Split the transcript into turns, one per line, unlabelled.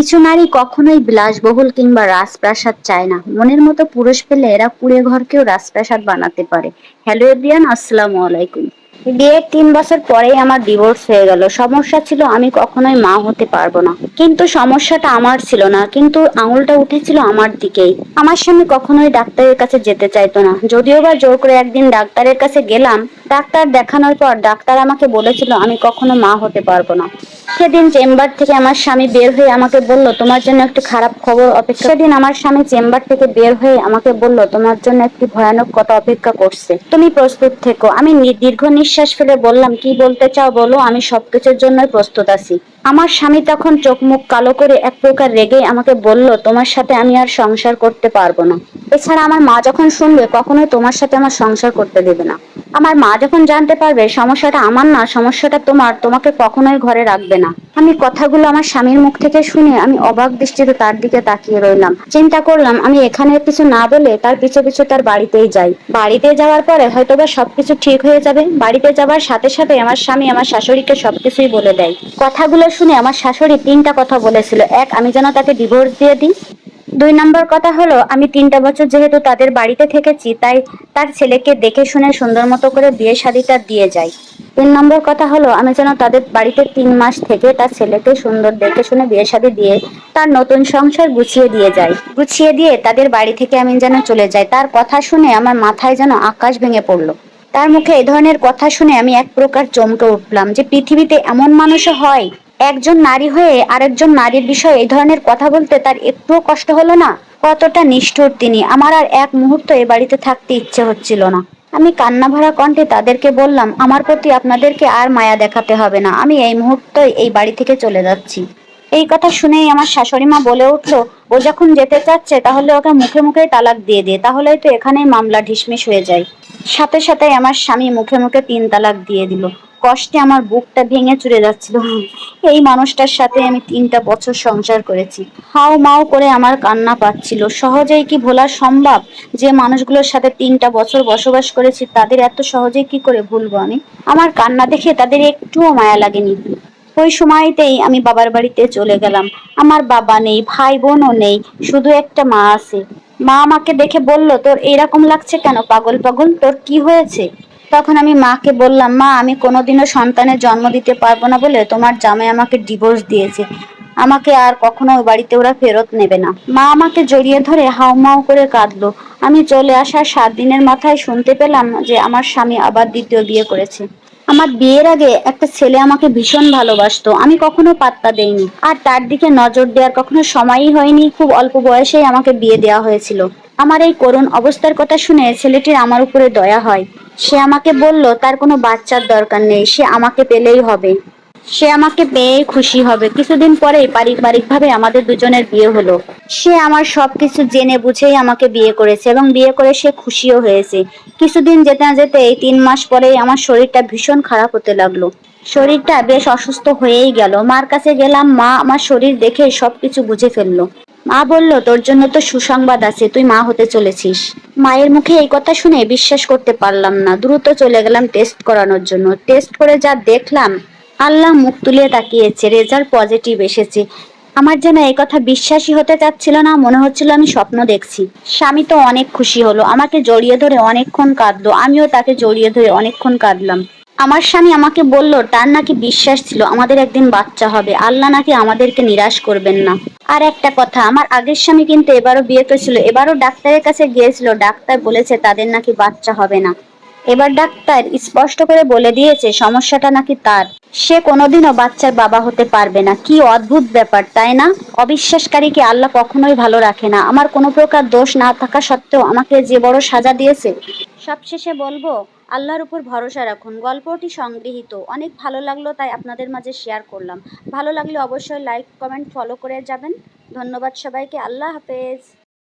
কিছু নারী কখনোই বিলাসবহুল কিংবা রাজপ্রাসাদ চায় না। মনের মতো পুরুষ পেলে এরা কুড়ে ঘরকেও রাজপ্রাসাদ বানাতে পারে। হ্যালো এভরিয়ান আসসালামু আলাইকুম। বিয়ের তিন বছর পরেই আমার ডিভোর্স হয়ে গেল। সমস্যা ছিল আমি কখনোই মা হতে পারব না। কিন্তু সমস্যাটা আমার ছিল না, কিন্তু আঙুলটা উঠেছিল আমার দিকেই। আমার স্বামী কখনোই ডাক্তারের কাছে যেতে চাইতো না। যদিও বা জোর করে একদিন ডাক্তারের কাছে গেলাম ডাক্তার দেখানোর পর ডাক্তার আমাকে বলেছিল, আমি কখনো মা হতে পারব না। সেদিন চেম্বার থেকে আমার স্বামী বের হয়ে আমাকে বলল, তোমার জন্য একটি খারাপ খবর অপেক্ষা সেদিন আমার স্বামী চেম্বার থেকে বের হয়ে আমাকে বলল, তোমার জন্য একটি ভয়ানক কথা অপেক্ষা করছে। তুমি প্রস্তুত থেকো। আমি দীর্ঘ নিঃশ্বাস ফেলে বললাম, কি বলতে চাও বলো, আমি সবকিছুর জন্যই প্রস্তুত আছি। আমার স্বামী তখন চোখ মুখ কালো করে এক প্রকার রেগে আমাকে বলল, তোমার সাথে আমি আর সংসার করতে পারব না। এছাড়া আমার মা যখন শুনবে, কখনোই তোমার সাথে আমার সংসার করতে দেবে না। আমার মা যখন জানতে পারবে সমস্যাটা আমার না, সমস্যাটা তোমার, তোমাকে কখনোই ঘরে রাখবে না। আমি কথাগুলো আমার স্বামীর মুখ থেকে শুনে আমি অবাক দৃষ্টিতে তার দিকে তাকিয়ে রইলাম। চিন্তা করলাম, আমি এখানে কিছু না বলে তার পিছু পিছু তার বাড়িতেই যাই। বাড়িতে যাওয়ার পরে হয়তোবা সবকিছু ঠিক হয়ে যাবে। বাড়িতে যাওয়ার সাথে সাথে আমার স্বামী আমার শাশুড়িকে সবকিছুই বলে দেয়। কথাগুলো শুনে আমার শাশুড়ি তিনটা কথা বলেছিল। এক, আমি যেন তাকে ডিভোর্স দিয়ে দিই। দুই নম্বর কথা হলো, আমি তিনটা বছর যেহেতু তাদের বাড়িতে থেকেছি, তাই তার ছেলেকে দেখে শুনে সুন্দর মতো করে বিয়ে শাদিটা দিয়ে যাই। তিন নম্বর কথা হলো, আমি যেন তাদের বাড়িতে তিন মাস থেকে তার ছেলেকে সুন্দর দেখে শুনে বিয়ে শাদি দিয়ে তার নতুন সংসার গুছিয়ে দিয়ে যাই। গুছিয়ে দিয়ে তাদের বাড়ি থেকে আমি যেন চলে যাই। তার কথা শুনে আমার মাথায় যেন আকাশ ভেঙে পড়ল। তার মুখে এ ধরনের কথা শুনে আমি এক প্রকার চমকে উঠলাম যে, পৃথিবীতে এমন মানুষও হয় একজন নারী হয়ে আরেকজন নারীর বিষয়ে এই ধরনের কথা বলতে তার একটুও কষ্ট হলো না। কতটা নিষ্ঠুর তিনি। আমার আর এক মুহূর্ত এ বাড়িতে থাকতে ইচ্ছে হচ্ছিল না। আমি কান্না ভরা কণ্ঠে তাদেরকে বললাম, আমার প্রতি আপনাদেরকে আর মায়া দেখাতে হবে না। আমি এই মুহূর্তে এই বাড়ি থেকে চলে যাচ্ছি। এই কথা শুনেই আমার শাশুড়ি মা বলে উঠল, ও যখন যেতে চাচ্ছে তাহলে ওকে মুখে মুখেই তালাক দিয়ে দে, তাহলেই তো এখানেই মামলা ঢিসমিস হয়ে যায়। সাথে সাথে আমার স্বামী মুখে মুখে তিন তালাক দিয়ে দিল। কষ্টে আমার বুকটা ভেঙে চুরে যাচ্ছিল। এই মানুষটার সাথে আমি তিনটা বছর সংসার করেছি। হাও মাও করে আমার কান্না পাচ্ছিল। সহজেই কি ভোলা সম্ভব যে মানুষগুলোর সাথে তিনটা বছর বসবাস করেছি, তাদের এত সহজেই কি করে ভুলবো আমি? আমার কান্না দেখে তাদের একটুও মায়া লাগেনি। ওই সময়তেই আমি বাবার বাড়িতে চলে গেলাম। আমার বাবা নেই ভাই বোনও নেই, শুধু একটা মা আছে। মা আমাকে দেখে বলল, তোর এরকম লাগছে কেন? পাগল পাগল? তোর কি হয়েছে? তখন আমি মাকে বললাম, মা, আমি কোনোদিনও সন্তানের জন্ম দিতে পারব না বলে তোমার জামাই আমাকে ডিভোর্স দিয়েছে। আমাকে আর কখনো ওই বাড়িতে ওরা ফেরত নেবে না। মা আমাকে জড়িয়ে ধরে হাউমাউ করে কাঁদলো। আমি চলে আসার সাত দিনের মাথায় শুনতে পেলাম যে আমার স্বামী আবার দ্বিতীয় বিয়ে করেছে। আমার বিয়ের আগে একটা ছেলে আমাকে ভীষণ ভালোবাসতো। আমি কখনো পাত্তা দেইনি। আর তার দিকে নজর দেওয়ার কখনো সময়ই হয়নি। খুব অল্প বয়সেই আমাকে বিয়ে দেওয়া হয়েছিল। আমার এই করুণ অবস্থার কথা শুনে ছেলেটির আমার উপরে দয়া হয়। সে আমাকে বলল, তার কোনো বাচ্চার দরকার নেই, সে আমাকে পেলেই হবে। সে আমাকে পেয়ে খুশি হবে। কিছুদিন পরেই পারিবারিকভাবে আমাদের দুজনের বিয়ে হলো। সে আমার সবকিছু জেনে বুঝেই আমাকে বিয়ে করেছে এবং বিয়ে করে সে খুশিও হয়েছে। কিছুদিন যেতে না যেতে এই তিন মাস পরেই আমার শরীরটা ভীষণ খারাপ হতে লাগল। শরীরটা বেশ অসুস্থ হয়েই গেল। মার কাছে গেলাম, মা আমার শরীর দেখে সবকিছু বুঝে ফেলল। মা বলল, তোর জন্য তো সুসংবাদ আছে, তুই মা হতে চলেছিস। মায়ের মুখে এই কথা শুনে বিশ্বাস করতে পারলাম না। দ্রুত চলে গেলাম টেস্ট করানোর জন্য। টেস্ট করে যা দেখলাম, আল্লাহ মুখ তুলে তাকিয়েছে রেজাল্ট পজিটিভ এসেছে। আমার যেন এই কথা বিশ্বাসই হতে চাচ্ছিল না, মনে হচ্ছিল আমি স্বপ্ন দেখছি। স্বামী তো অনেক খুশি হলো, আমাকে জড়িয়ে ধরে অনেকক্ষণ কাঁদলো, আমিও তাকে জড়িয়ে ধরে অনেকক্ষণ কাঁদলাম। আমার স্বামী আমাকে বলল, তার নাকি বিশ্বাস ছিল, আমাদের একদিন বাচ্চা হবে, আল্লাহ নাকি আমাদেরকে নিরাশ করবেন না। আর একটা কথা, আমার আগের স্বামী কিন্তু এবারও বিয়ে করেছিল, এবারও ডাক্তারের কাছে গিয়েছিল, ডাক্তার বলেছে তাদের নাকি বাচ্চা হবে না। এবার ডাক্তার স্পষ্ট করে বলে দিয়েছে, সমস্যাটা নাকি তার। সে কোনোদিনও বাচ্চার বাবা হতে পারবে না, কি অদ্ভুত ব্যাপার, তাই না? অবিশ্বাসকারীকে আল্লাহ কখনোই ভালো রাখে না। আমার কোনো প্রকার দোষ না থাকা সত্ত্বেও আমাকে যে বড় সাজা দিয়েছে, সবশেষে বলব আল্লাহর উপর ভরসা রাখুন। গল্পটি সংগৃহীত। অনেক ভালো লাগল, তাই আপনাদের মাঝে শেয়ার করলাম। ভালো লাগলে অবশ্যই লাইক কমেন্ট ফলো করে যাবেন। ধন্যবাদ সবাইকে। আল্লাহ হাফেজ।